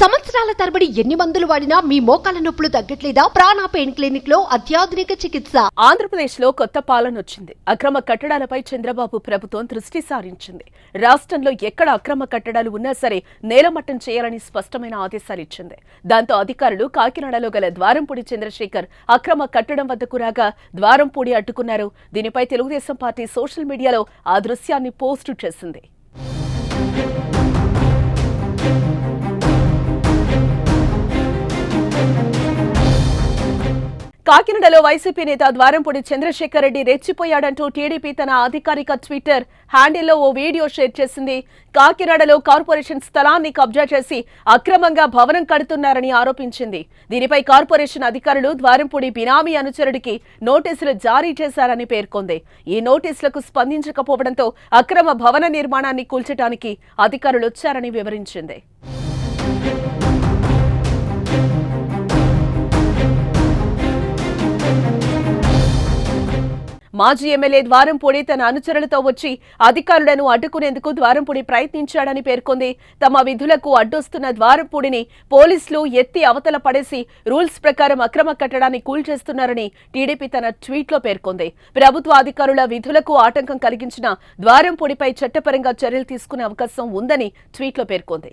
సంవత్సరాల తరబడి ఎన్ని మందులు వాడినా మీ మోకాల నొప్పులు తగ్గట్లేదా? ప్రాణ పెయిన్ క్లినిక్లో అత్యాధునిక చికిత్స. ఆంధ్రప్రదేశ్లో కొత్త పాలన వచ్చింది అక్రమ కట్టడాలపై చంద్రబాబు ప్రభుత్వం దృష్టి సారించింది. రాష్ట్రంలో ఎక్కడ అక్రమ కట్టడాలు ఉన్నా సరే నేలమట్టం చేయాలని స్పష్టమైన ఆదేశాలు ఇచ్చింది. దాంతో అధికారులు కాకినాడలో గల ద్వారంపూడి చంద్రశేఖర్ అక్రమ కట్టడం వద్దకు రాగా ద్వారంపూడి అడ్డుకున్నారు. దీనిపై తెలుగుదేశం పార్టీ సోషల్ మీడియాలో ఆ దృశ్యాన్ని పోస్టు చేసింది. కాకినాడలో వైసీపీ నేత ద్వారంపూడి చంద్రశేఖర్ రెడ్డి రెచ్చిపోయాడంటూ టీడీపీ తన అధికారిక ట్విట్టర్ హ్యాండిల్లో ఓ వీడియో షేర్ చేసింది. కాకినాడలో కార్పొరేషన్ స్థలాన్ని కబ్జా చేసి అక్రమంగా భవనం కడుతున్నారని ఆరోపించింది. దీనిపై కార్పొరేషన్ అధికారులు ద్వారంపూడి బినామీ అనుచరుడికి నోటీసులు జారీ చేశారని పేర్కొంది. ఈ నోటీసులకు స్పందించకపోవడంతో అక్రమ భవన నిర్మాణాన్ని కూల్చడానికి అధికారులు వచ్చారని వివరించింది. మాజీ ఎమ్మెల్యే ద్వారంపూడి తన అనుచరులతో వచ్చి అధికారులను అడ్డుకునేందుకు ద్వారంపూడి ప్రయత్నించాడని పేర్కొంది. తమ విధులకు అడ్డొస్తున్న ద్వారంపూడిని పోలీసులు ఎత్తి అవతల పడేసి రూల్స్ ప్రకారం అక్రమ కట్టడాన్ని కూల్చేస్తున్నారని టీడీపీ తన ట్వీట్లో పేర్కొంది. ప్రభుత్వ అధికారుల విధులకు ఆటంకం కలిగించిన ద్వారంపూడిపై చట్టపరంగా చర్యలు తీసుకునే అవకాశం ఉందని ట్వీట్లో పేర్కొంది.